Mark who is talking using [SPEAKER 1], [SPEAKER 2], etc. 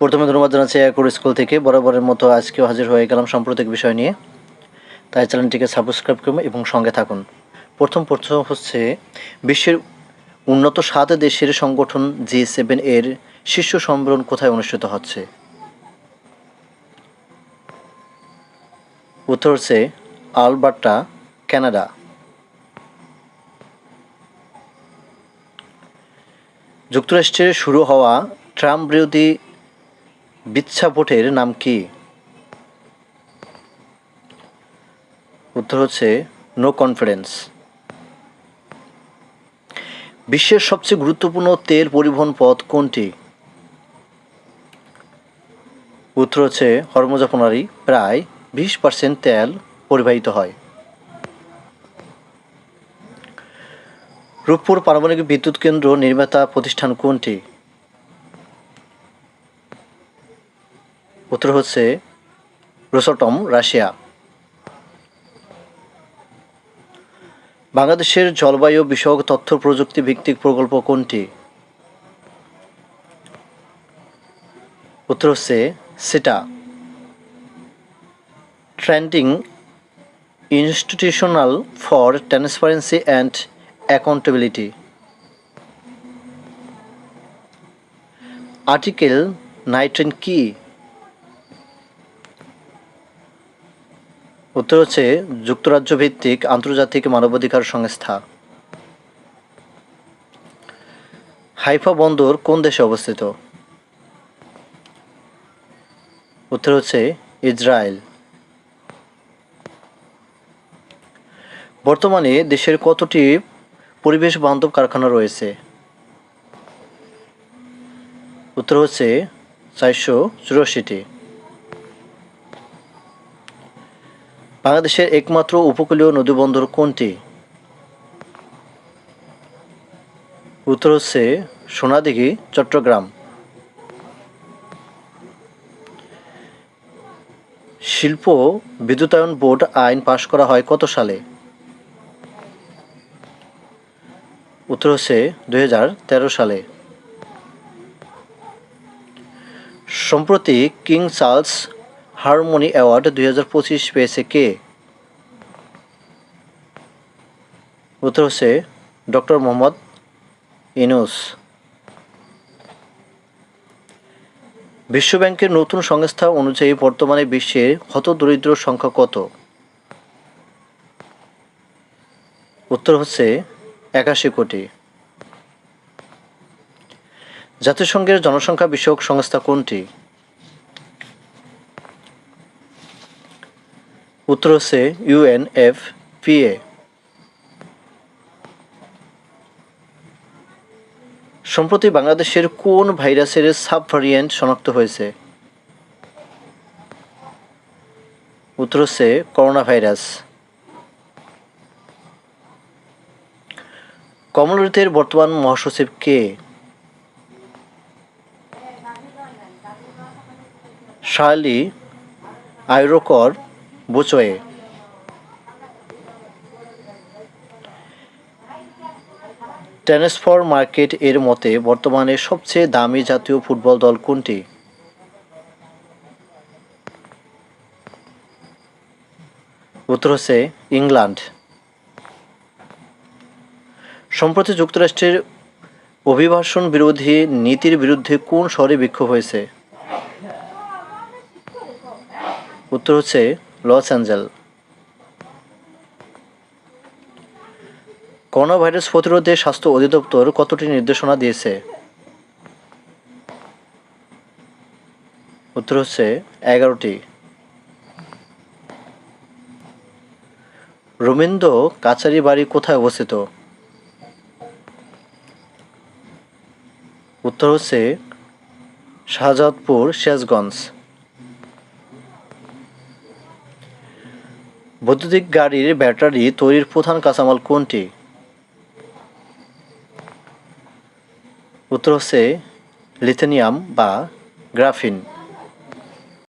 [SPEAKER 1] প্রথমে ধন্যবাদ জানাচ্ছি একর স্কুল থেকে। বরাবরের মতো আজকেও হাজির হয়ে গেলাম সাম্প্রতিক বিষয় নিয়ে। তাই চ্যানেলটিকে সাবস্ক্রাইব করুন এবং সঙ্গে থাকুন। প্রথম প্রশ্ন হচ্ছে, বিশ্বের উন্নত সাত দেশের সংগঠন জি সেভেন এর শীর্ষ সম্মেলন কোথায় অনুষ্ঠিত হচ্ছে? উত্তর হচ্ছে, আলবার্টা, কানাডা। যুক্তরাষ্ট্রে শুরু হওয়া ট্রাম্প বিরোধী বিচ্ছা ভোটের নাম কি? উত্তর হচ্ছে নো কনফিডেন্স বিশ্বের সবচেয়ে গুরুত্বপূর্ণ তেল পরিবহন পথ কোনটি? উত্তর হচ্ছে, হরমোজা প্রায় বিশ পার্সেন্ট তেল পরিবাহিত হয়। রূপপুর পারমাণবিক বিদ্যুৎ কেন্দ্র নির্মাতা প্রতিষ্ঠান কোনটি? উত্তর হচ্ছে রোসটম, রাশিয়া। বাংলাদেশের জলবায়ু বিষয়ক তথ্য প্রযুক্তি ভিত্তিক প্রকল্প কোনটি? উত্তর হচ্ছে সেটা। Trending institutional for transparency and accountability article nineteen কি উত্তর হচ্ছে যুক্তরাজ্য ভিত্তিক আন্তর্জাতিক মানবাধিকার সংস্থা। হাইফা বন্দর কোন দেশে অবস্থিত? উত্তর হচ্ছে ইসরায়েল। বর্তমানে দেশের কতটি পরিবেশ বান্ধব কারখানা রয়েছে? উত্তর হচ্ছে চারশো চুরাশিটি। বাংলাদেশের একমাত্র উপকূলীয় নদীবন্দর কোনটি? উত্তর হচ্ছে সোনাদিঘি, চট্টগ্রাম। শিল্প বিদ্যুতায়ন বোর্ড আইন পাশ করা হয় কত সালে? উত্তর হচ্ছে দুই হাজার তেরো সালে। সম্প্রতি কিং চার্লস হারমোনি অ্যাওয়ার্ড দুই হাজার পঁচিশ পেয়েছে কে? উত্তর হচ্ছে ডক্টর মোহাম্মদ ইনুস বিশ্বব্যাংকের নতুন সংস্থা অনুযায়ী বর্তমানে বিশ্বের হতদরিদ্র সংখ্যা কত? উত্তর হচ্ছে একাশি কোটি। জাতিসংঘের জনসংখ্যা বিষয়ক সংস্থা কোনটি? উত্তর হচ্ছে ইউএনএফপিএ সম্প্রতি বাংলাদেশের কোন ভাইরাসের সাব ভ্যারিয়েন্ট শনাক্ত হয়েছে? উত্তর হচ্ছে করোনা ভাইরাস কমলরীতের বর্তমান মহাসচিব কে? শার্লি আইরোকর বুচোয়ে ট্রান্সফার মার্কেট এর মতে বর্তমানে সবচেয়ে দামি জাতীয় ফুটবল দল কোনটি? উত্তর হচ্ছে ইংল্যান্ড। সম্প্রতি যুক্তরাষ্ট্রের অভিবাসন বিরোধী নীতির বিরুদ্ধে কোন শহরে বিক্ষোভ হয়েছে? উত্তর হচ্ছে লস অ্যাঞ্জেল। করোনা ভাইরাস প্রতিরোধে স্বাস্থ্য অধিদপ্তর কতটি নির্দেশনা দিয়েছে? উত্তর হচ্ছে এগারোটি। রবীন্দ্র কাচারি বাড়ি কোথায় অবস্থিত? উত্তর হচ্ছে শাহজাদপুর শেষগঞ্জ বৈদ্যুতিক গাড়ির ব্যাটারি তৈরির প্রধান কাঁচামাল কোনটি? উত্তর হচ্ছে লিথেনিয়াম বা গ্রাফিন।